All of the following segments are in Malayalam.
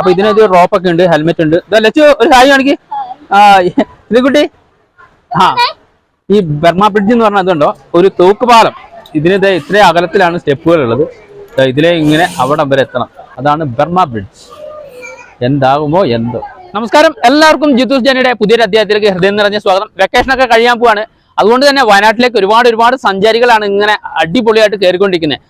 അപ്പൊ ഇതിനൊരു റോപ്പൊക്കെ ഉണ്ട് ഹെൽമെറ്റ് ഉണ്ട്. ലച്ചു ഒരു കാര്യം ആണെങ്കിൽ കുട്ടി ആ ഈ ബർമ ബ്രിഡ്ജ് എന്ന് പറഞ്ഞാൽ അതുണ്ടോ ഒരു തൂക്കുപാലം ഇതിന് ദേ ഇത്രയും അകലത്തിലാണ് സ്റ്റെപ്പുകൾ ഉള്ളത്. ഇതിലെ ഇങ്ങനെ അവിടം വരെ എത്തണം. അതാണ് ബർമ ബ്രിഡ്ജ് എന്താകുമോ എന്തോ. നമസ്കാരം. എല്ലാവർക്കും ജിത്തൂസ് ജനയുടെ പുതിയൊരു അധ്യായത്തിലേക്ക് ഹൃദയം നിറഞ്ഞ സ്വാഗതം. വെക്കേഷൻ ഒക്കെ കഴിയാൻ പോവാണ്. അതുകൊണ്ട് തന്നെ വയനാട്ടിലേക്ക് ഒരുപാട് ഒരുപാട് സഞ്ചാരികളാണ് ഇങ്ങനെ അടിപൊളിയായിട്ട് കയറിക്കൊണ്ടിരിക്കുന്നത്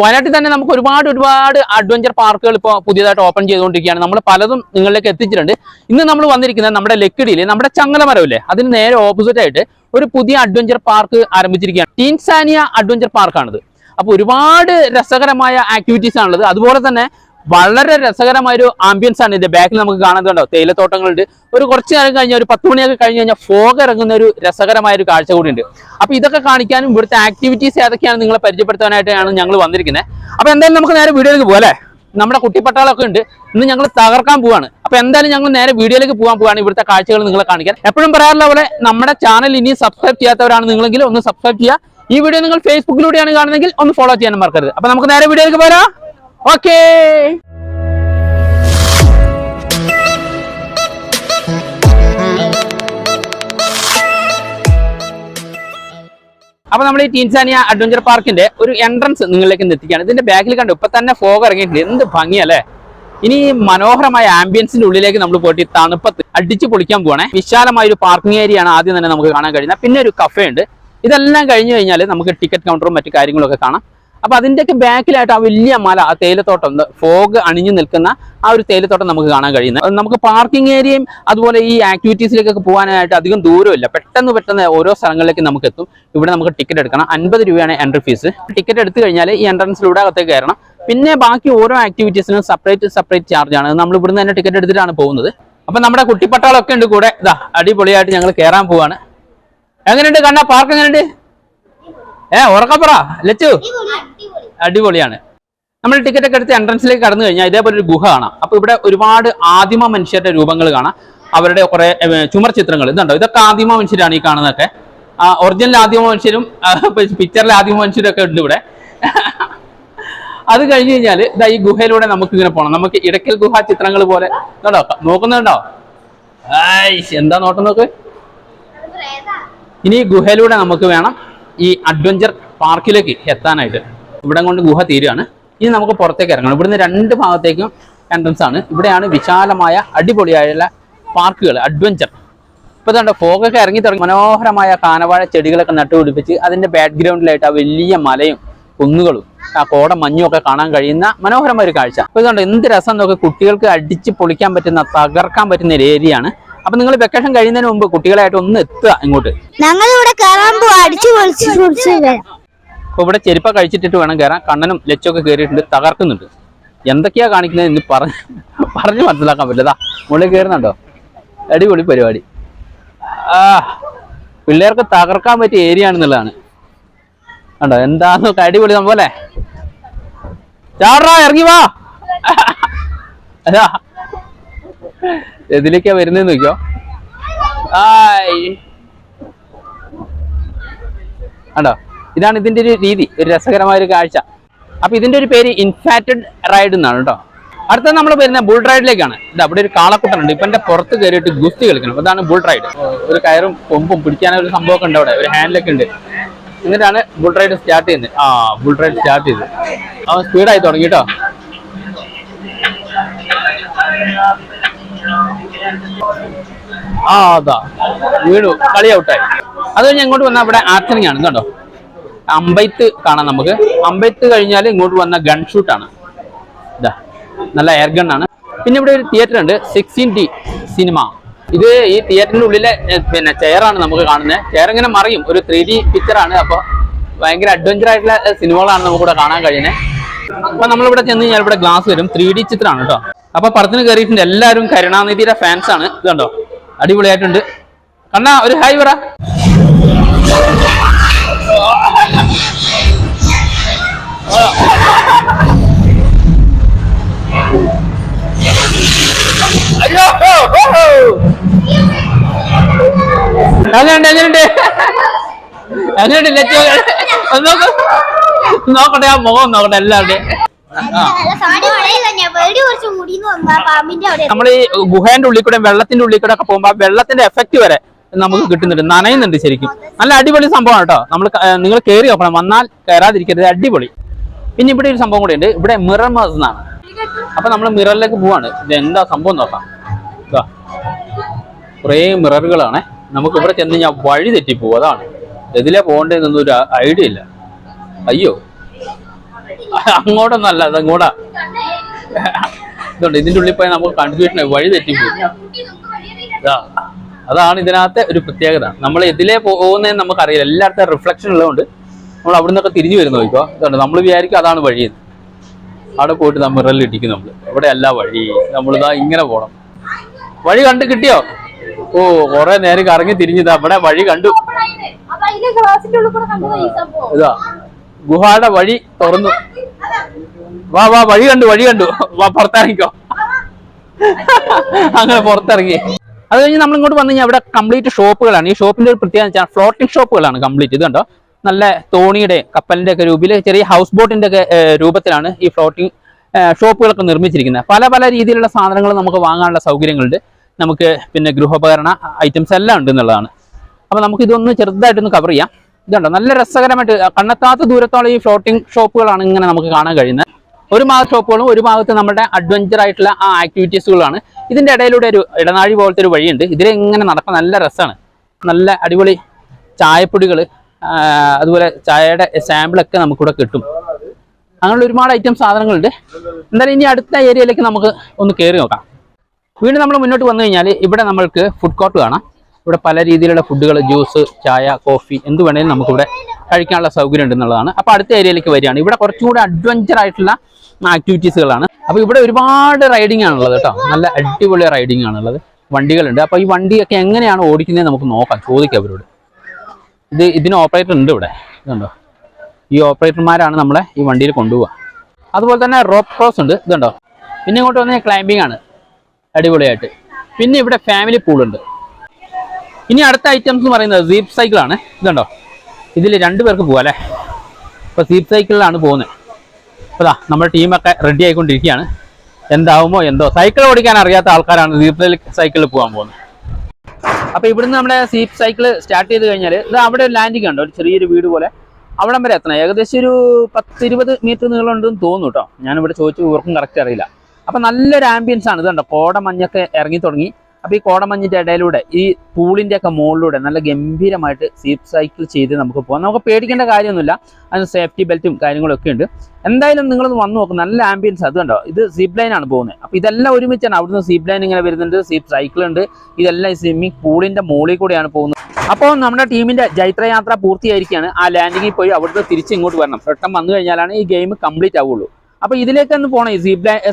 വയനാട്ടിൽ തന്നെ നമുക്ക് ഒരുപാട് ഒരുപാട് അഡ്വഞ്ചർ പാർക്കുകൾ ഇപ്പോൾ പുതിയതായിട്ട് ഓപ്പൺ ചെയ്തുകൊണ്ടിരിക്കുകയാണ്. നമ്മൾ പലതും നിങ്ങളിലേക്ക് എത്തിച്ചിട്ടുണ്ട്. ഇന്ന് നമ്മൾ വന്നിരിക്കുന്നത് നമ്മുടെ ലക്കിടിയിൽ നമ്മുടെ ചങ്ങലമരമില്ലേ അതിന് നേരെ ഓപ്പോസിറ്റ് ആയിട്ട് ഒരു പുതിയ അഡ്വഞ്ചർ പാർക്ക് ആരംഭിച്ചിരിക്കുകയാണ്. ടീൻസാനിയ അഡ്വഞ്ചർ പാർക്കാണിത് അപ്പോൾ ഒരുപാട് രസകരമായ ആക്ടിവിറ്റീസ് ആണുള്ളത്. അതുപോലെ തന്നെ വളരെ രസകരമായ ഒരു ആംബിയൻസ് ആണ് ഇതിന്റെ ബാക്കിൽ നമുക്ക് കാണുന്നുണ്ടോ തേയിലത്തോട്ടങ്ങളുണ്ട്. ഒരു കുറച്ച് നേരം കഴിഞ്ഞാൽ ഒരു പത്ത് മണിയൊക്കെ കഴിഞ്ഞ് കഴിഞ്ഞാൽ ഫോഗ് ഇറങ്ങുന്ന ഒരു രസകരമായ ഒരു കാഴ്ച കൂടിയുണ്ട്. അപ്പൊ ഇതൊക്കെ കാണിക്കാനും ഇവിടുത്തെ ആക്ടിവിറ്റീസ് ഏതൊക്കെയാണ് നിങ്ങളെ പരിചയപ്പെടുത്താനായിട്ടാണ് ഞങ്ങൾ വന്നിരിക്കുന്നത്. അപ്പൊ എന്തായാലും നമുക്ക് നേരെ വീഡിയോയിലേക്ക് അല്ലേ? നമ്മുടെ കുട്ടിപ്പട്ടാളൊക്കെ ഉണ്ട്. ഇന്ന് ഞങ്ങൾ തകർക്കാൻ പോവാണ്. അപ്പൊ എന്തായാലും ഞങ്ങൾ നേരെ വീഡിയോയിലേക്ക് പോകാൻ പോവാണ് ഇവിടുത്തെ കാഴ്ചകൾ നിങ്ങളെ കാണിക്കാൻ. എപ്പോഴും പറയാറുള്ള പോലെ നമ്മുടെ ചാനൽ ഇനി സബ്സ്ക്രൈബ് ചെയ്യാത്തവരാണ് നിങ്ങളെങ്കിൽ ഒന്ന് സബ്സ്ക്രൈബ് ചെയ്യുക. ഈ വീഡിയോ നിങ്ങൾ ഫേസ്ബുക്കിലൂടെയാണ് കാണുന്നതെങ്കിൽ ഒന്ന് ഫോളോ ചെയ്യാനും മറക്കരുത്. അപ്പൊ നമുക്ക് നേരെ വീഡിയോയിലേക്ക് പോരാ. ഓക്കേ. അപ്പൊ നമ്മൾ ഈ ടീൻസാനിയ അഡ്വഞ്ചർ പാർക്കിന്റെ ഒരു എൻട്രൻസ് നിങ്ങളിലേക്ക് എത്തിക്കുകയാണ്. ഇതിന്റെ ബാക്കിൽ കണ്ടു ഇപ്പൊ തന്നെ ഫോഗ് ഇറങ്ങിയിട്ടുണ്ട്. എന്ത് ഭംഗിയല്ലേ ഇനി മനോഹരമായ ആംബിയൻസിന്റെ ഉള്ളിലേക്ക് നമ്മൾ പോയിട്ട് തണുപ്പത്ത് അടിച്ചു പൊളിക്കാൻ പോകണേ വിശാലമായ ഒരു പാർക്കിംഗ് ഏരിയ ആണ് ആദ്യം തന്നെ നമുക്ക് കാണാൻ കഴിയുന്നത്. പിന്നെ ഒരു കഫേ ഉണ്ട്. ഇതെല്ലാം കഴിഞ്ഞു കഴിഞ്ഞാൽ നമുക്ക് ടിക്കറ്റ് കൗണ്ടറും മറ്റു കാര്യങ്ങളൊക്കെ കാണാം. അപ്പൊ അതിന്റെയൊക്കെ ബാക്കിലായിട്ട് ആ വലിയ മല ആ തേയിലത്തോട്ടം ഫോഗ് അണിഞ്ഞു നിൽക്കുന്ന ആ ഒരു തേയിലത്തോട്ടം നമുക്ക് കാണാൻ കഴിയുന്നത്. നമുക്ക് പാർക്കിംഗ് ഏരിയയും അതുപോലെ ഈ ആക്ടിവിറ്റീസിലേക്കൊക്കെ പോകാനായിട്ട് അധികം ദൂരമില്ല. പെട്ടെന്ന് പെട്ടെന്ന് ഓരോ സ്ഥലങ്ങളിലേക്ക് നമുക്ക് എത്തും. ഇവിടെ നമുക്ക് ടിക്കറ്റ് എടുക്കണം. അൻപത് രൂപയാണ് എൻട്രി ഫീസ് ടിക്കറ്റ് എടുത്തു കഴിഞ്ഞാൽ ഈ എൻട്രൻസിലൂടെ അകത്തേക്ക് കയറണം. പിന്നെ ബാക്കി ഓരോ ആക്ടിവിറ്റീസിനും സെപ്പറേറ്റ് സെപ്പറേറ്റ് ചാർജ് ആണ്. നമ്മൾ ഇവിടുന്ന് തന്നെ ടിക്കറ്റ് എടുത്തിട്ടാണ് പോകുന്നത്. അപ്പൊ നമ്മുടെ കുട്ടിപ്പട്ടാളൊക്കെ ഉണ്ട് കൂടെ. ഇതാ അടിപൊളിയായിട്ട് ഞങ്ങൾ കയറാൻ പോവാണ്. എങ്ങനെയുണ്ട് കണ്ണ? പാർക്ക് എങ്ങനെയുണ്ട്? ഏ ഉറക്കപ്പറ? ലച്ചു? അടിപൊളിയാണ്. നമ്മൾ ടിക്കറ്റ് ഒക്കെ എടുത്ത് എൻട്രൻസിലേക്ക് കടന്നു കഴിഞ്ഞാൽ ഇതേപോലെ ഒരു ഗുഹ കാണാം. അപ്പൊ ഇവിടെ ഒരുപാട് ആദിമ മനുഷ്യരുടെ രൂപങ്ങൾ കാണാം. അവരുടെ കുറെ ചുമർ ചിത്രങ്ങൾ ഇതുണ്ടോ? ഇതൊക്കെ ആദിമ മനുഷ്യരാണ് ഈ കാണുന്നതൊക്കെ. ഒറിജിനൽ ആദിമ മനുഷ്യരും പിക്ചറിലെ ആദിമ മനുഷ്യരും ഒക്കെ ഉണ്ട് ഇവിടെ. അത് കഴിഞ്ഞ് കഴിഞ്ഞാൽ ഇതാ ഈ ഗുഹയിലൂടെ നമുക്ക് ഇങ്ങനെ പോകണം നമുക്ക് ഇടയ്ക്കൽ ഗുഹ ചിത്രങ്ങൾ പോലെ ഇതുണ്ടോ? നോക്കുന്നുണ്ടോ? എന്താ നോട്ടം നോക്ക്? ഇനി ഗുഹയിലൂടെ നമുക്ക് വേണം ഈ അഡ്വഞ്ചർ പാർക്കിലേക്ക് എത്താനായിട്ട്. ഇവിടെ കൊണ്ട് ഗുഹ തീരുകയാണ്. ഇനി നമുക്ക് പുറത്തേക്ക് ഇറങ്ങണം. ഇവിടുന്ന് രണ്ട് ഭാഗത്തേക്കും എൻട്രൻസ് ആണ്. ഇവിടെയാണ് വിശാലമായ അടിപൊളിയായുള്ള പാർക്കുകൾ അഡ്വഞ്ചർ ഇപ്പൊ കണ്ടോ ഫോഗൊക്കെ ഇറങ്ങി തുടങ്ങി മനോഹരമായ കാനവാഴ ചെടികളൊക്കെ നട്ടുപിടിപ്പിച്ച് അതിന്റെ ബാക്ക്ഗ്രൗണ്ടിലായിട്ട് ആ വലിയ മലയും കുന്നുകളും ആ കോട മഞ്ഞും ഒക്കെ കാണാൻ കഴിയുന്ന മനോഹരമായ ഒരു കാഴ്ച. അപ്പൊ ഇതുകൊണ്ട് എന്ത് രസം നോക്കി കുട്ടികൾക്ക് അടിച്ച് പൊളിക്കാൻ പറ്റുന്ന തകർക്കാൻ പറ്റുന്ന ഒരു ഏരിയ ആണ്. അപ്പൊ നിങ്ങൾ വെക്കേഷൻ കഴിയുന്നതിന് മുമ്പ് കുട്ടികളായിട്ട് ഒന്ന് എത്തുക ഇങ്ങോട്ട്. ഞങ്ങൾ ഇവിടെ കയറാൻ പോവാ അടിച്ചു പൊളിച്ച് പൊളിച്ച് വരാം അപ്പൊ ഇവിടെ ചെരുപ്പ കഴിച്ചിട്ടിട്ട് വേണം കയറാൻ കണ്ണനും ലച്ചൊക്കെ കയറിയിട്ടുണ്ട് തകർക്കുന്നുണ്ട്. എന്തൊക്കെയാ കാണിക്കുന്നത് എന്ന് പറഞ്ഞ് പറഞ്ഞ് മനസ്സിലാക്കാൻ പറ്റില്ലതാ മുകളിൽ കയറുന്നുണ്ടോ അടിപൊളി പരിപാടി. ആ പിള്ളേർക്ക് തകർക്കാൻ പറ്റിയ ഏരിയ ആണെന്നുള്ളതാണ്. കണ്ടോ? എന്താന്നൊക്കെ അടിപൊളി അല്ലേ? ചാടാ ഇറങ്ങി വാ. അതാ. എതിലേക്കാ വരുന്നതെന്ന് നോക്കിയോ ആയ്. കണ്ടോ? ഇതാണ് ഇതിന്റെ ഒരു രീതി ഒരു രസകരമായ ഒരു കാഴ്ച. അപ്പൊ ഇതിന്റെ ഒരു പേര് ഇൻഫാറ്റഡ് റൈഡ് എന്നാണ് കേട്ടോ അടുത്ത നമ്മൾ വരുന്ന ബുൾ റൈഡിലേക്കാണ് ഇത് അവിടെ ഒരു കാളക്കുട്ടനുണ്ട്. ഇപ്പം എന്റെ പുറത്ത് കയറിയിട്ട് ഗുസ്തി കളിക്കണം. അതാണ് ബുൾ റൈഡ് ഒരു കയറും കൊമ്പും പിടിക്കാൻ ഒരു സംഭവമൊക്കെ ഉണ്ട് അവിടെ. ഒരു ഹാൻഡിലൊക്കെ ഉണ്ട്. എന്നിട്ടാണ് ബുൾ റൈഡ് സ്റ്റാർട്ട് ചെയ്യുന്നത്. ആ ബുൾ റൈഡ് സ്റ്റാർട്ട് ചെയ്ത്. അവൻ സ്പീഡായി തുടങ്ങി കേട്ടോ ആ അതാ. വീണു. കളി ഔട്ടായി അത് കഴിഞ്ഞ് ഇങ്ങോട്ട് വന്നാൽ ഇവിടെ ആർച്ചറിങ് ആണ്. ഇതുണ്ടോ അമ്പയത്ത് കാണാം നമുക്ക്. അമ്പയത്ത് കഴിഞ്ഞാൽ ഇങ്ങോട്ട് വന്ന ഗൺ ഷൂട്ടാണ് ഇതാ നല്ല എയർ ഗൺ ആണ്. പിന്നെ ഇവിടെ ഒരു തിയേറ്റർ ഉണ്ട് സിക്സ്റ്റീൻ ടി സിനിമ ഇത് ഈ തിയേറ്ററിന്റെ ഉള്ളിലെ പിന്നെ ചെയറാണ് നമുക്ക് കാണുന്നത് ചെയർ ഇങ്ങനെ മറിയും. ഒരു ത്രീ ഡി പിക്ചറാണ് അപ്പോൾ ഭയങ്കര അഡ്വഞ്ചർ ആയിട്ടുള്ള സിനിമകളാണ് നമുക്കിവിടെ കാണാൻ കഴിയുന്നത് അപ്പൊ നമ്മളിവിടെ ചെന്ന് കഴിഞ്ഞാൽ ഇവിടെ ഗ്ലാസ് വരും. ത്രീ ഡി ചിത്രമാണ് കേട്ടോ. അപ്പോൾ പടത്തിന് കയറിയിട്ടുണ്ട് എല്ലാവരും കരുണാനിധിയുടെ ഫാൻസ് ആണ്. ഇതുണ്ടോ അടിപൊളിയായിട്ടുണ്ട്. കണ്ണാ ഒരു ഹായ് പറ. ലച്ചു ഒന്ന് നോക്ക്. നോക്കട്ടെ ആ മുഖം നോക്കട്ടെ എല്ലാവരുടെ നമ്മൾ ഈ ഗുഹേന്റെ ഉള്ളിൽ കൂടെ വെള്ളത്തിന്റെ ഉള്ളിൽ കൂടെ ഒക്കെ പോകുമ്പോ വെള്ളത്തിന്റെ എഫക്ട് വരെ നമുക്ക് കിട്ടുന്നുണ്ട്. നനയുന്നുണ്ട് ശരിക്കും. നല്ല അടിപൊളി സംഭവമാണ് കേട്ടോ. നമ്മൾ നിങ്ങൾ കയറി നോക്കണം. വന്നാൽ കയറാതിരിക്കരുത്. അടിപൊളി. പിന്നെ ഇവിടെ ഒരു സംഭവം കൂടി ഉണ്ട് ഇവിടെ മിറർ മാസ് എന്നാണ്. അപ്പൊ നമ്മൾ മിററിലേക്ക് പോവാണ്. ഇത് എന്താ സംഭവം നോക്കാം. കുറേ മിററുകളാണ്. നമുക്ക് ഇവിടെ ചെന്ന് ഞാൻ വഴി തെറ്റിപ്പോവും. അതാണ്. എതിലെ പോകേണ്ടതെന്നൊന്നും ഒരു ഐഡിയ ഇല്ല. അയ്യോ. അങ്ങോട്ടൊന്നല്ല അത് അങ്ങോട്ടാ. ഇതുണ്ട്. ഇതിന്റെ ഉള്ളിൽ പോയി നമുക്ക് കൺഫ്യൂഷൻ വഴി തെറ്റിപ്പോവും. അതാണ് ഇതിനകത്തെ ഒരു പ്രത്യേകത. നമ്മൾ എതിലേ പോകുന്നതെന്ന് നമുക്കറിയില്ല. എല്ലായിടത്തും റിഫ്ലക്ഷൻ ഉള്ളതുകൊണ്ട് നമ്മൾ അവിടെ നിന്നൊക്കെ തിരിഞ്ഞു വരുന്ന നോക്കിക്കോ അതുകൊണ്ട് നമ്മൾ വിചാരിക്കും അതാണ് വഴി. അവിടെ പോയിട്ട് നമ്മൾ ഇടിക്കും നമ്മൾ ഇവിടെ അല്ല വഴി. നമ്മളിതാ ഇങ്ങനെ പോകണം വഴി കണ്ട് കിട്ടിയോ? ഓ കുറെ നേരം കറങ്ങി തിരിഞ്ഞതാ ഇവിടെ വഴി കണ്ടു. ഇതാ. ഗുഹയുടെ വഴി തുറന്നു. വാ വാ വഴി കണ്ടു വഴി കണ്ടു. വാ പുറത്തിറങ്ങിക്കോ. അങ്ങനെ പുറത്തിറങ്ങി. അത് കഴിഞ്ഞ് നമ്മൾ ഇങ്ങോട്ട് വന്നു കഴിഞ്ഞാൽ അവിടെ കംപ്ലീറ്റ് ഷോപ്പുകളാണ്. ഈ ഷോപ്പിന്റെ ഒരു പ്രത്യേകത വെച്ചാൽ ഫ്ലോട്ടിംഗ് ഷോപ്പുകളാണ് കംപ്ലീറ്റ് ഇത് കണ്ടോ? നല്ല തോണിയുടെ കപ്പലിന്റെ ഒക്കെ രൂപയിൽ ചെറിയ ഹൗസ് ബോട്ടിന്റെ ഒക്കെ രൂപത്തിലാണ് ഈ ഫ്ലോട്ടിംഗ് ഷോപ്പുകളൊക്കെ നിർമ്മിച്ചിരിക്കുന്നത്. പല പല രീതിയിലുള്ള സാധനങ്ങൾ നമുക്ക് വാങ്ങാനുള്ള സൗകര്യങ്ങളുണ്ട്. നമുക്ക് പിന്നെ ഗൃഹോപകരണ ഐറ്റംസ് എല്ലാം ഉണ്ട് എന്നുള്ളതാണ്. അപ്പൊ നമുക്ക് ഇതൊന്ന് ചെറുതായിട്ടൊന്ന് കവർ ചെയ്യാം. ഇതുണ്ടോ? നല്ല രസകരമായിട്ട് കണ്ണെത്താത്ത ദൂരത്തോളം ഈ ഫ്ലോട്ടിംഗ് ഷോപ്പുകളാണ് ഇങ്ങനെ നമുക്ക് കാണാൻ കഴിയുന്നത്. ഒരു ഭാഗത്ത് ഷോപ്പുകളും ഒരു ഭാഗത്ത് നമ്മുടെ അഡ്വഞ്ചർ ആയിട്ടുള്ള ആ ആക്ടിവിറ്റീസുകളാണ് ഇതിന്റെ ഇടയിലൂടെ ഒരു ഇടനാഴി പോലത്തെ ഒരു വഴിയുണ്ട്. ഇതിൽ ഇങ്ങനെ നടക്കാൻ നല്ല രസമാണ് നല്ല അടിപൊളി ചായപ്പൊടികൾ അതുപോലെ ചായയുടെ സാമ്പിളൊക്കെ നമുക്കിവിടെ കിട്ടും. അങ്ങനെയുള്ള ഒരുപാട് ഐറ്റം സാധനങ്ങളുണ്ട്. എന്തായാലും ഇനി അടുത്ത ഏരിയയിലേക്ക് നമുക്ക് ഒന്ന് കയറി നോക്കാം. വീണ്ടും നമ്മൾ മുന്നോട്ട് വന്നു കഴിഞ്ഞാൽ ഇവിടെ നമ്മൾക്ക് ഫുഡ് കോർട്ട് കാണാം. ഇവിടെ പല രീതിയിലുള്ള ഫുഡുകൾ ജ്യൂസ് ചായ കോഫി എന്ത് വേണേലും നമുക്കിവിടെ കഴിക്കാനുള്ള സൗകര്യം ഉണ്ടെന്നുള്ളതാണ് അപ്പോൾ അടുത്ത ഏരിയയിലേക്ക് വരികയാണ്. ഇവിടെ കുറച്ചും കുറച്ചുകൂടി അഡ്വഞ്ചർ ആയിട്ടുള്ള ആക്ടിവിറ്റീസുകളാണ് അപ്പോൾ ഇവിടെ ഒരുപാട് റൈഡിംഗ് ആണുള്ളത് കേട്ടോ. നല്ല അടിപൊളി റൈഡിംഗ് ആണുള്ളത്. വണ്ടികളുണ്ട്. അപ്പോൾ ഈ വണ്ടിയൊക്കെ എങ്ങനെയാണ് ഓടിക്കുന്നത് നമുക്ക് നോക്കാം. ചോദിക്കാം അവരോട്. ഇത് ഇതിന് ഓപ്പറേറ്റർ ഉണ്ട് ഇവിടെ. ഇതുണ്ടോ? ഈ ഓപ്പറേറ്റർമാരാണ് നമ്മളെ ഈ വണ്ടിയിൽ കൊണ്ടുപോവുക. അതുപോലെ തന്നെ റോപ്പ് ക്രോസ് ഉണ്ട്. ഇതുണ്ടോ? പിന്നെ ഇങ്ങോട്ട് വന്നാൽ ക്ലൈമ്പിംഗ് ആണ്. അടിപൊളിയായിട്ട്. പിന്നെ ഇവിടെ ഫാമിലി പൂളുണ്ട് ഇനി അടുത്ത ഐറ്റംസ് എന്ന് പറയുന്നത് സീപ്പ് സൈക്കിളാണ് ഇതുണ്ടോ? ഇതിൽ രണ്ട് പേർക്ക് പോകാം അല്ലേ അപ്പോൾ സീപ്പ് സൈക്കിളിലാണ് പോകുന്നത്. അപ്പോൾ നമ്മുടെ ടീമൊക്കെ റെഡി ആയിക്കൊണ്ടിരിക്കുകയാണ്. എന്താവുമോ എന്തോ. സൈക്കിൾ ഓടിക്കാൻ അറിയാത്ത ആൾക്കാരാണ് സീപ്പ് സൈക്കിളിൽ പോകാൻ പോകുന്നത്. അപ്പോൾ ഇവിടുന്ന് നമ്മുടെ സീപ്പ് സൈക്കിൾ സ്റ്റാർട്ട് ചെയ്ത് കഴിഞ്ഞാൽ ഇത് അവിടെ ഒരു ലാൻഡിംഗ് ഉണ്ട് ഒരു ചെറിയൊരു വീട് പോലെ. അവിടം വരെ എത്തണം. ഏകദേശം ഒരു പത്ത് ഇരുപത് മീറ്റർ നീളം ഉണ്ടെന്ന് തോന്നുന്നു കേട്ടോ ഞാനിവിടെ ചോദിച്ചു ഇവർക്കും കറക്റ്റ് അറിയില്ല. അപ്പം നല്ലൊരു ആംബിയൻസ് ആണ്. ഇതുണ്ടോ കോടമഞ്ഞൊക്കെ ഇറങ്ങി തുടങ്ങി. അപ്പോൾ ഈ കോടമഞ്ഞിന്റെ ഇടയിലൂടെ ഈ പൂളിന്റെ ഒക്കെ മുകളിലൂടെ നല്ല ഗംഭീരമായിട്ട് സീപ്പ് സൈക്കിൾ ചെയ്ത് നമുക്ക് പോകാം നമുക്ക് പേടിക്കേണ്ട കാര്യമൊന്നുമില്ല. അതിന് സേഫ്റ്റി ബെൽറ്റും കാര്യങ്ങളും ഒക്കെ ഉണ്ട്. എന്തായാലും നിങ്ങളൊന്ന് വന്ന് നോക്കും. നല്ല ആംബിയൻസ് അത് കണ്ടോ? ഇത് സീപ്പ് ലൈൻ ആണ് പോകുന്നത്. അപ്പോൾ ഇതെല്ലാം ഒരുമിച്ചാണ്. അവിടുന്ന് സീപ്പ് ലൈൻ ഇങ്ങനെ വരുന്നുണ്ട്. സീപ്പ് സൈക്കിൾ ഉണ്ട്. ഇതെല്ലാം ഈ സ്വിമ്മിംഗ് പൂളിന്റെ മുകളിൽ കൂടെയാണ് പോകുന്നത്. അപ്പോൾ നമ്മുടെ ടീമിന്റെ ജൈത്രയാത്ര പൂർത്തിയായിരിക്കുകയാണ്. ആ ലാൻഡിങ്ങിൽ പോയി അവിടുന്ന് തിരിച്ച് ഇങ്ങോട്ട് വരണം. പെട്ടെന്ന് വന്നു കഴിഞ്ഞാലാണ് ഈ ഗെയിം കംപ്ലീറ്റ് ആവുള്ളൂ. അപ്പോൾ ഇതിലേക്ക് ഒന്ന് പോകണം ഈ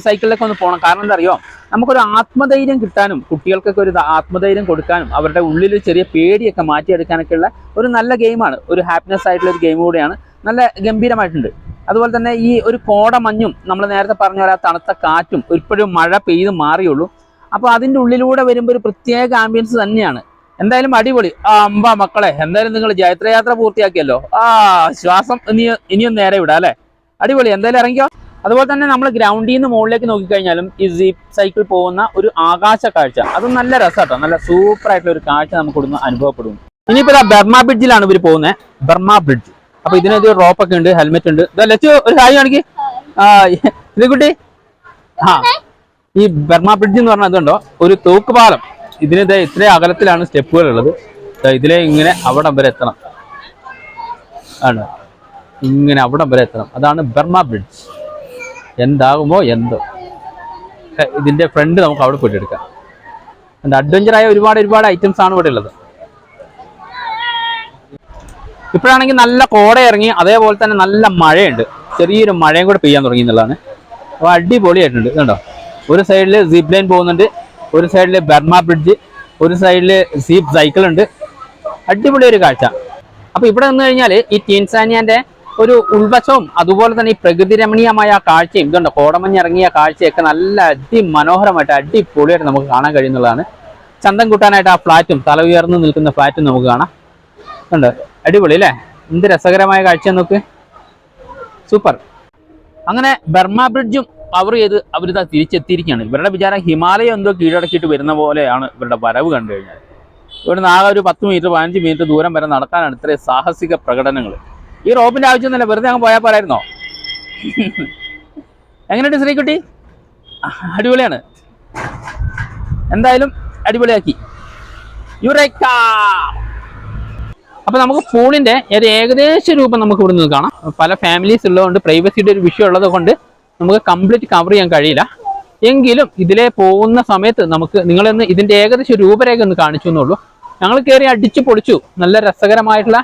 സൈക്കിളിലേക്ക് ഒന്ന് പോകണം കാരണം എന്താ അറിയോ നമുക്കൊരു ആത്മധൈര്യം കിട്ടാനും കുട്ടികൾക്കൊക്കെ ഒരു ആത്മധൈര്യം കൊടുക്കാനും അവരുടെ ഉള്ളിൽ ചെറിയ പേടിയൊക്കെ മാറ്റിയെടുക്കാനൊക്കെ ഉള്ള ഒരു നല്ല ഗെയിമാണ്. ഒരു ഹാപ്പിനെസ് ആയിട്ടുള്ള ഒരു ഗെയിം കൂടിയാണ്. നല്ല ഗംഭീരമായിട്ടുണ്ട്. അതുപോലെ തന്നെ ഈ ഒരു കോട മഞ്ഞും നമ്മൾ നേരത്തെ പറഞ്ഞ പോലെ ആ തണുത്ത കാറ്റും ഇപ്പോഴും മഴ പെയ്ത് മാറിയുള്ളൂ. അപ്പോൾ അതിന്റെ ഉള്ളിലൂടെ വരുമ്പോൾ ഒരു പ്രത്യേക ആംബിയൻസ് തന്നെയാണ്. എന്തായാലും അടിപൊളി. ആ അമ്പ മക്കളെ എന്തായാലും നിങ്ങൾ ജൈത്രയാത്ര പൂർത്തിയാക്കിയല്ലോ. ആ ശ്വാസം ഇനി ഇനിയും നേരെ വിടാം അല്ലേ? അടിപൊളി. എന്തായാലും ഇറങ്ങിക്കോ. അതുപോലെ തന്നെ നമ്മൾ ഗ്രൗണ്ടിൽ നിന്ന് മുകളിലേക്ക് നോക്കിക്കഴിഞ്ഞാലും ഈ സൈക്കിൾ പോകുന്ന ഒരു ആകാശ കാഴ്ച. അത് നല്ല രസമാട്ടോ നല്ല സൂപ്പർ ആയിട്ടുള്ള ഒരു കാഴ്ച നമുക്ക് ഇവിടുന്ന് അനുഭവപ്പെടും. ഇനിയിപ്പോ ബർമ ബ്രിഡ്ജിലാണ് ഇവർ പോകുന്നത് ബർമ ബ്രിഡ്ജ് അപ്പൊ ഇതിനൊരു റോപ്പ് ഒക്കെ ഉണ്ട് ഹെൽമെറ്റ് ഉണ്ട്. ലച്ചു ഒരു ഹായ് കാണിക്ക്. ആ ഇത് കുട്ടി ആ ഈ ബർമ ബ്രിഡ്ജ് എന്ന് പറഞ്ഞാൽ അതുണ്ടോ ഒരു തൂക്കുപാലം ഇതിന് ഇത്ര അകലത്തിലാണ് സ്റ്റെപ്പുകൾ ഉള്ളത്. ഇതിലെ ഇങ്ങനെ അവിടം വരെ എത്തണം. ആണ്. ഇങ്ങനെ അവിടം വരെ എത്തണം. അതാണ് ബർമ ബ്രിഡ്ജ് എന്താകുമോ എന്തോ. ഇതിന്റെ ഫ്രണ്ട് നമുക്ക് അവിടെ പോയിട്ട് എടുക്കാം. എന്താ അഡ്വഞ്ചറായ ഒരുപാട് ഒരുപാട് ഐറ്റംസ് ആണ് ഇവിടെ ഉള്ളത്. ഇപ്പോഴാണെങ്കിൽ നല്ല കോട ഇറങ്ങി അതേപോലെ തന്നെ നല്ല മഴയുണ്ട്. ചെറിയൊരു മഴയും കൂടെ പെയ്യാൻ തുടങ്ങി എന്നുള്ളതാണ്. അപ്പോൾ അടിപൊളിയായിട്ടുണ്ട് കണ്ടോ. ഒരു സൈഡിൽ സീപ്പ് ലൈൻ പോകുന്നുണ്ട് ഒരു സൈഡിൽ ബർമ ബ്രിഡ്ജ് ഒരു സൈഡിൽ സീപ്പ് സൈക്കിൾ ഉണ്ട്. അടിപൊളി ഒരു കാഴ്ച. അപ്പോൾ ഇവിടെ നിന്ന് കഴിഞ്ഞാൽ ഈ ടീൻസാനിയാന്റെ ഒരു ഉൾവശവും അതുപോലെ തന്നെ ഈ പ്രകൃതി രമണീയമായ ആ കാഴ്ചയും ഇതുണ്ട് കോടമഞ്ഞ് ഇറങ്ങിയ കാഴ്ചയൊക്കെ നല്ല അതിമനോഹരമായിട്ട് അടിപൊളിയായിട്ട് നമുക്ക് കാണാൻ കഴിയുന്നതാണ്. ചന്തം കൂട്ടാനായിട്ട് ആ ഫ്ലാറ്റും തല ഉയർന്നു നിൽക്കുന്ന ഫ്ലാറ്റും നമുക്ക് കാണാം. ഉണ്ട് അടിപൊളി അല്ലേ? എന്ത് രസകരമായ കാഴ്ച നോക്ക്. സൂപ്പർ. അങ്ങനെ ബർമ ബ്രിഡ്ജും കവർ ചെയ്ത് അവരിതാ തിരിച്ചെത്തിയിരിക്കുകയാണ്. ഇവരുടെ വിചാരം ഹിമാലയം എന്തോ കീഴടക്കിയിട്ട് വരുന്ന പോലെയാണ് ഇവരുടെ വരവ് കണ്ടു കഴിഞ്ഞാൽ. ഇവിടുന്ന് ആകെ ഒരു പത്ത് മീറ്റർ പതിനഞ്ച് മീറ്റർ ദൂരം വരെ നടക്കാനാണ് ഇത്രയും സാഹസിക പ്രകടനങ്ങൾ. ഈ റോപ്പിന്റെ ആവശ്യമൊന്നുമില്ല. വെറുതെ അങ്ങ് പോയാൽ പോരായിരുന്നോ? എങ്ങനെയുണ്ട് ശ്രീക്കുട്ടി അടിപൊളിയാണ്. എന്തായാലും അടിപൊളിയാക്കി. യുറേക്ക! അപ്പൊ നമുക്ക് പൂളിന്റെ ഒരു ഏകദേശ രൂപം നമുക്ക് ഇവിടെ നിന്ന് കാണാം. പല ഫാമിലീസ് ഉള്ളതുകൊണ്ട് പ്രൈവസിയുടെ ഒരു വിഷയം ഉള്ളത് കൊണ്ട് നമുക്ക് കംപ്ലീറ്റ് കവർ ചെയ്യാൻ കഴിയില്ല. എങ്കിലും ഇതിലെ പോകുന്ന സമയത്ത് നമുക്ക് നിങ്ങളൊന്ന് ഇതിന്റെ ഏകദേശം രൂപരേഖ ഒന്ന് കാണിച്ചു എന്നുള്ളൂ ഞങ്ങൾ കയറി അടിച്ചു പൊളിച്ചു. നല്ല രസകരമായിട്ടുള്ള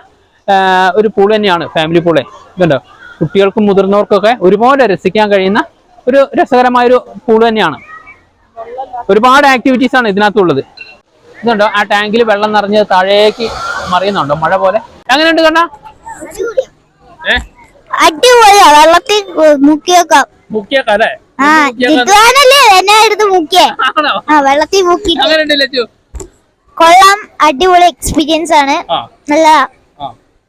ഒരു പൂൾ തന്നെയാണ് ഫാമിലി പൂളെ ഇതുണ്ടോ? കുട്ടികൾക്കും മുതിർന്നവർക്കൊക്കെ ഒരുപോലെ രസിക്കാൻ കഴിയുന്ന ഒരു രസകരമായൊരു പൂൾ തന്നെയാണ്. ഒരുപാട് ആക്ടിവിറ്റീസ് ആണ് ഇതിനകത്തുള്ളത്. ഇതുണ്ടോ? ആ ടാങ്കിൽ വെള്ളം നിറഞ്ഞ് താഴേക്ക് മറിയുന്നുണ്ടോ? മഴ പോലെ. എങ്ങനെയുണ്ട് ഉണ്ട് ഏഹ് അടിപൊളിയാ. വെള്ളത്തിൽ മുക്കിയേക്കാം. മുക്കിയൊക്കെ അല്ലേ? വെള്ളത്തിൽ കൊള്ളാം. അടിപൊളി എക്സ്പീരിയൻസ് ആണ്. നല്ല.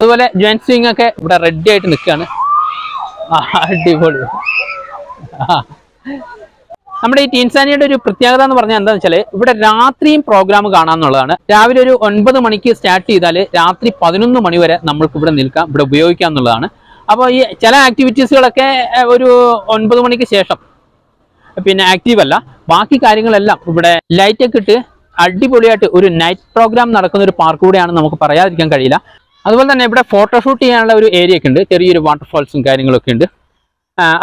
അതുപോലെ ജോയിൻ സ്വിങ് ഒക്കെ ഇവിടെ റെഡി ആയിട്ട് നിൽക്കുകയാണ്. അടിപൊളി. നമ്മുടെ ഈ ടീൻസാനിയുടെ ഒരു പ്രത്യേകത എന്ന് പറഞ്ഞാൽ എന്താണെന്ന് വെച്ചാൽ ഇവിടെ രാത്രിയും പ്രോഗ്രാം കാണാന്നുള്ളതാണ്. രാവിലെ ഒരു ഒൻപത് മണിക്ക് സ്റ്റാർട്ട് ചെയ്താൽ രാത്രി പതിനൊന്ന് മണി വരെ നമ്മൾക്ക് ഇവിടെ നിൽക്കാം ഇവിടെ ഉപയോഗിക്കാം എന്നുള്ളതാണ്. അപ്പോൾ ഈ ചില ആക്ടിവിറ്റീസുകളൊക്കെ ഒരു ഒൻപത് മണിക്ക് ശേഷം. പിന്നെ ആക്റ്റീവ് അല്ല ബാക്കി കാര്യങ്ങളെല്ലാം ഇവിടെ ലൈറ്റൊക്കെ ഇട്ട് അടിപൊളിയായിട്ട് ഒരു നൈറ്റ് പ്രോഗ്രാം നടക്കുന്ന ഒരു പാർക്ക് കൂടെയാണ് നമുക്ക് പറയാതിരിക്കാൻ കഴിയില്ല. അതുപോലെ തന്നെ ഇവിടെ ഫോട്ടോഷൂട്ട് ചെയ്യാനുള്ള ഒരു ഏരിയ ഒക്കെ ഉണ്ട്. ചെറിയൊരു വാട്ടർഫാൾസും കാര്യങ്ങളൊക്കെ ഉണ്ട്.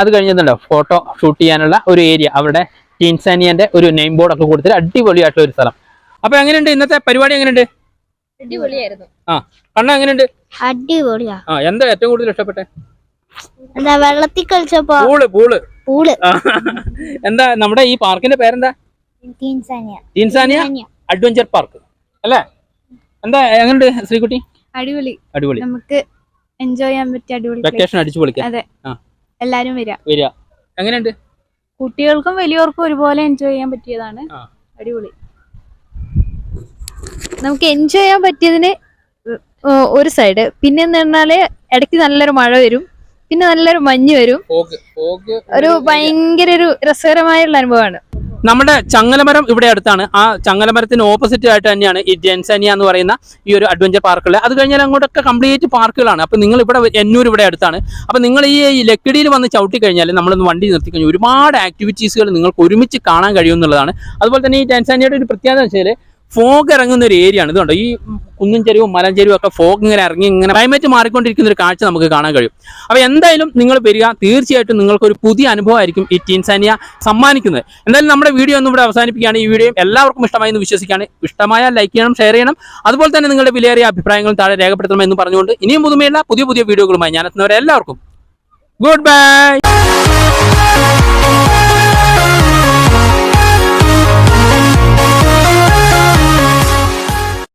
അത് കഴിഞ്ഞിട്ടുണ്ടോ? ഫോട്ടോ ഷൂട്ട് ചെയ്യാനുള്ള ഒരു ഏരിയ അവിടെ ടീൻസാനിയന്റെ ഒരു നെയിം ബോർഡൊക്കെ കൊടുത്തിട്ട് അടിപൊളിയായിട്ടുള്ള ഒരു സ്ഥലം. അപ്പൊ എങ്ങനെയുണ്ട്? ഇന്നത്തെ പരിപാടി എങ്ങനെയുണ്ട്? അടിപൊളിയായിരുന്നു. ആ കണ്ണ എങ്ങനെയുണ്ട്? അടിപൊളിയാ. ആ എന്താ ഏറ്റവും കൂടുതൽ ഇഷ്ടപ്പെട്ടെ? എന്താ വെള്ളത്തിൽ കളിച്ചപ്പോ? Pool pool. പൂൾ. എന്താ നമ്മുടെ ഈ പാർക്കിന്റെ പേരെന്താ? ടീൻസാനിയ ടീൻസാനിയ. Adventure park. അല്ലേ? എന്താ എങ്ങനെയുണ്ട് ശ്രീകുട്ടി? അടിപൊളി. അടിപൊളി. നമുക്ക് എൻജോയ് ചെയ്യാൻ പറ്റിയ അടിപൊളി. വെക്കേഷൻ അടിച്ചു പൊളിക്കാം അതെ. എല്ലാരും വരിക വരിക എങ്ങനെയുണ്ട്? കുട്ടികൾക്കും വലിയവർക്കും ഒരുപോലെ എൻജോയ് ചെയ്യാൻ പറ്റിയതാണ്. അടിപൊളി. നമുക്ക് എൻജോയ് ചെയ്യാൻ പറ്റിയതിന് ഒരു സൈഡ് പിന്നെ എന്ന് പറഞ്ഞാൽ ഇടയ്ക്ക് നല്ലൊരു മഴ വരും. പിന്നെ നല്ലൊരു മഞ്ഞ് വരും. ഒരു ഭയങ്കര ഒരു രസകരമായുള്ള അനുഭവമാണ്. നമ്മുടെ ചങ്ങലമരം ഇവിടെ അടുത്താണ്. ആ ചങ്ങലമരത്തിന് ഓപ്പോസിറ്റ് ആയിട്ട് തന്നെയാണ് ഈ ജെൻസാനിയ എന്ന് പറയുന്ന ഈ ഒരു അഡ്വഞ്ചർ പാർക്കുകൾ അത് കഴിഞ്ഞാൽ അങ്ങോട്ടൊക്കെ കംപ്ലീറ്റ് പാർക്കുകളാണ് അപ്പോൾ നിങ്ങൾ ഇവിടെ എന്നൂർ ഇവിടെ അടുത്താണ്. അപ്പോൾ നിങ്ങൾ ഈ ലക്കിടിയിൽ വന്ന് ചവിട്ടി കഴിഞ്ഞാൽ നമ്മളൊന്ന് വണ്ടി നിർത്തി കഴിഞ്ഞാൽ ഒരുപാട് ആക്ടിവിറ്റീസുകൾ നിങ്ങൾക്ക് ഒരുമിച്ച് കാണാൻ കഴിയും എന്നുള്ളതാണ്. അതുപോലെ തന്നെ ഈ ജെൻസാനിയയുടെ ഒരു പ്രത്യേകത വെച്ചാൽ ഫോഗ് ഇറങ്ങുന്ന ഒരു ഏരിയ ആണ്. ഇതുണ്ട് ഈ കുന്നും ചെരുവും മലഞ്ചെരുവും ഒക്കെ ഫോഗ് ഇങ്ങനെ ഇറങ്ങി ഇങ്ങനെ ക്ലൈമറ്റ് മാറിക്കൊണ്ടിരിക്കുന്ന ഒരു കാഴ്ച നമുക്ക് കാണാൻ കഴിയും. അപ്പോൾ എന്തായാലും നിങ്ങൾ വരിക. തീർച്ചയായിട്ടും നിങ്ങൾക്ക് ഒരു പുതിയ അനുഭവമായിരിക്കും ഈ ടീൻസാനിയ സമ്മാനിക്കുന്നത്. എന്തായാലും നമ്മുടെ വീഡിയോ ഒന്നും ഇവിടെ അവസാനിപ്പിക്കുകയാണ്. ഈ വീഡിയോ എല്ലാവർക്കും ഇഷ്ടമായി എന്ന് വിശ്വസിക്കുകയാണ്. ഇഷ്ടമായ ലൈക്ക് ചെയ്യണം ഷെയർ ചെയ്യണം. അതുപോലെ തന്നെ നിങ്ങളുടെ വിലയേറിയ അഭിപ്രായങ്ങളും താഴെ രേഖപ്പെടുത്തണം രേഖപ്പെടുത്തണമെന്ന് പറഞ്ഞുകൊണ്ട് ഇനിയും പുതുമയുള്ള പുതിയ പുതിയ വീഡിയോകളുമായി ഞാൻ എത്തുന്നവരെ എല്ലാവർക്കും. Good bye